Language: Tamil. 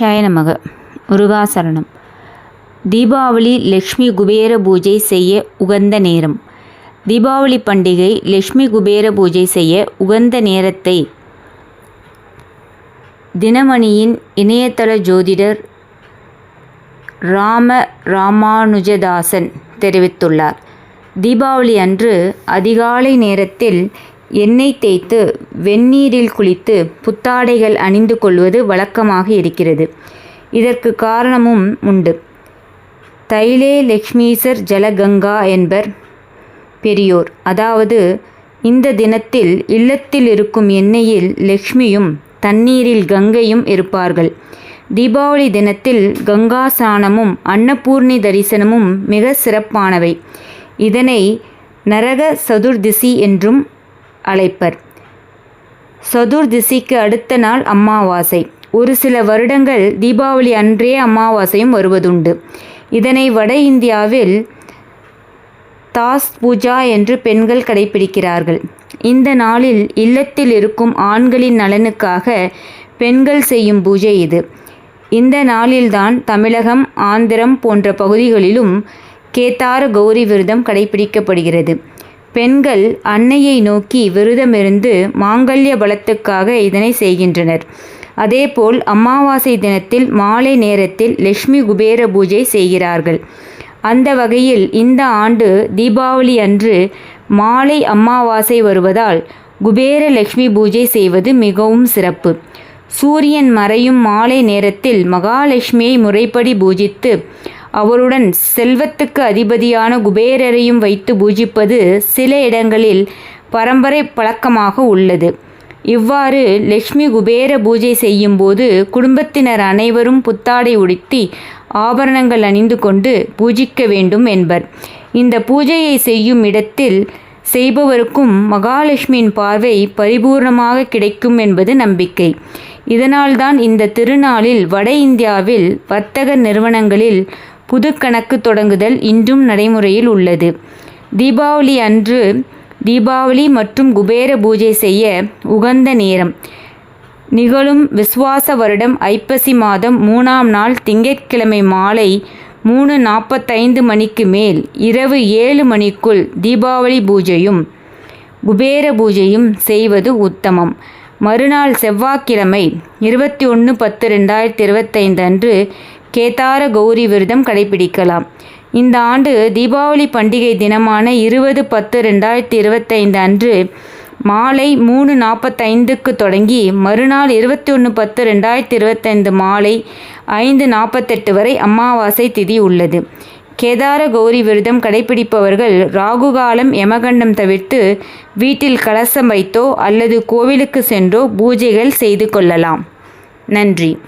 சாய நமக முருகாசரணம். தீபாவளி லக்ஷ்மி குபேர பூஜை செய்ய உகந்த நேரம். தீபாவளி பண்டிகை லக்ஷ்மி குபேர பூஜை செய்ய உகந்த நேரத்தை. தினமணியின் இணையதள ஜோதிடர் ராம ராமானுஜதாசன் தெரிவித்துள்ளார். தீபாவளி அன்று அதிகாலை நேரத்தில் எண்ணெய் தேய்த்து வெந்நீரில் குளித்து புத்தாடைகள் அணிந்து கொள்வது வழக்கமாக இருக்கிறது. இதற்கு காரணமும் உண்டு. தைலே லக்ஷ்மீசர் ஜலகங்கா என்பர் பெரியோர். அதாவது இந்த தினத்தில் இல்லத்தில் இருக்கும் எண்ணெயில் லக்ஷ்மியும் தண்ணீரில் கங்கையும் இருப்பார்கள். தீபாவளி தினத்தில் கங்கா சாணமும் அன்னபூர்ணி தரிசனமும் மிக சிறப்பானவை. இதனை நரக சதுர்திசி என்றும் அழைப்பர். சதுர்திசிக்கு அடுத்த நாள் அமாவாசை. ஒரு சில வருடங்கள் தீபாவளி அன்றே அமாவாசையும் வருவதுண்டு. இதனை வட இந்தியாவில் தாஸ் பூஜா என்று பெண்கள் கடைபிடிக்கிறார்கள். இந்த நாளில் இல்லத்தில் இருக்கும் ஆண்களின் நலனுக்காக பெண்கள் செய்யும் பூஜை இது. இந்த நாளில்தான் தமிழகம் ஆந்திரம் போன்ற பகுதிகளிலும் கேத்தார கௌரி விரதம் கடைபிடிக்கப்படுகிறது. பெண்கள் அன்னையை நோக்கி விரதமிருந்து மாங்கல்ய பலத்துக்காக இதனை செய்கின்றனர். அதேபோல் அமாவாசை தினத்தில் மாலை நேரத்தில் லக்ஷ்மி குபேர பூஜை செய்கிறார்கள். அந்த வகையில் இந்த ஆண்டு தீபாவளி அன்று மாலை அமாவாசை வருவதால் குபேர லக்ஷ்மி பூஜை செய்வது மிகவும் சிறப்பு. சூரியன் மறையும் மாலை நேரத்தில் மகாலட்சுமியை முறைப்படி பூஜித்து அவருடன் செல்வத்துக்கு அதிபதியான குபேரரையும் வைத்து பூஜிப்பது சில இடங்களில் பரம்பரை பழக்கமாக உள்ளது. இவ்வாறு லக்ஷ்மி குபேர பூஜை செய்யும்போது குடும்பத்தினர் அனைவரும் புத்தாடை உடுத்தி ஆபரணங்கள் அணிந்து கொண்டு பூஜிக்க வேண்டும் என்பர். இந்த பூஜையை செய்யும் இடத்தில் செய்பவருக்கும் மகாலட்சுமியின் பார்வை பரிபூர்ணமாக கிடைக்கும் என்பது நம்பிக்கை. இதனால்தான் இந்த திருநாளில் வட இந்தியாவில் வர்த்தக நிறுவனங்களில் புது கணக்கு தொடங்குதல் இன்றும் நடைமுறையில் உள்ளது. தீபாவளி அன்று தீபாவளி மற்றும் குபேர பூஜை செய்ய உகந்த நேரம். நிகழும் விஸ்வாச வருடம் ஐப்பசி மாதம் மூணாம் நாள் திங்கட்கிழமை மாலை மூணு நாற்பத்தைந்து மணிக்கு மேல் இரவு ஏழு மணிக்குள் தீபாவளி பூஜையும் குபேர பூஜையும் செய்வது உத்தமம். மறுநாள் செவ்வாய்க்கிழமை இருபத்தி ஒன்று பத்து ரெண்டாயிரத்தி இருபத்தைந்து அன்று கேதார கௌரி விரதம் கடைபிடிக்கலாம். இந்த ஆண்டு தீபாவளி பண்டிகை தினமான இருபது பத்து ரெண்டாயிரத்தி இருபத்தைந்து அன்று மாலை மூணு நாற்பத்தைந்துக்கு தொடங்கி மறுநாள் இருபத்தி ஒன்று பத்து ரெண்டாயிரத்தி இருபத்தைந்து மாலை ஐந்து நாற்பத்தெட்டு வரை அமாவாசை திதி உள்ளது. கேதார கௌரி விரதம் கடைபிடிப்பவர்கள் ராகுகாலம் யமகண்டம் தவிர்த்து வீட்டில் கலசம் வைத்தோ அல்லது கோவிலுக்கு சென்றோ பூஜைகள் செய்து கொள்ளலாம். நன்றி.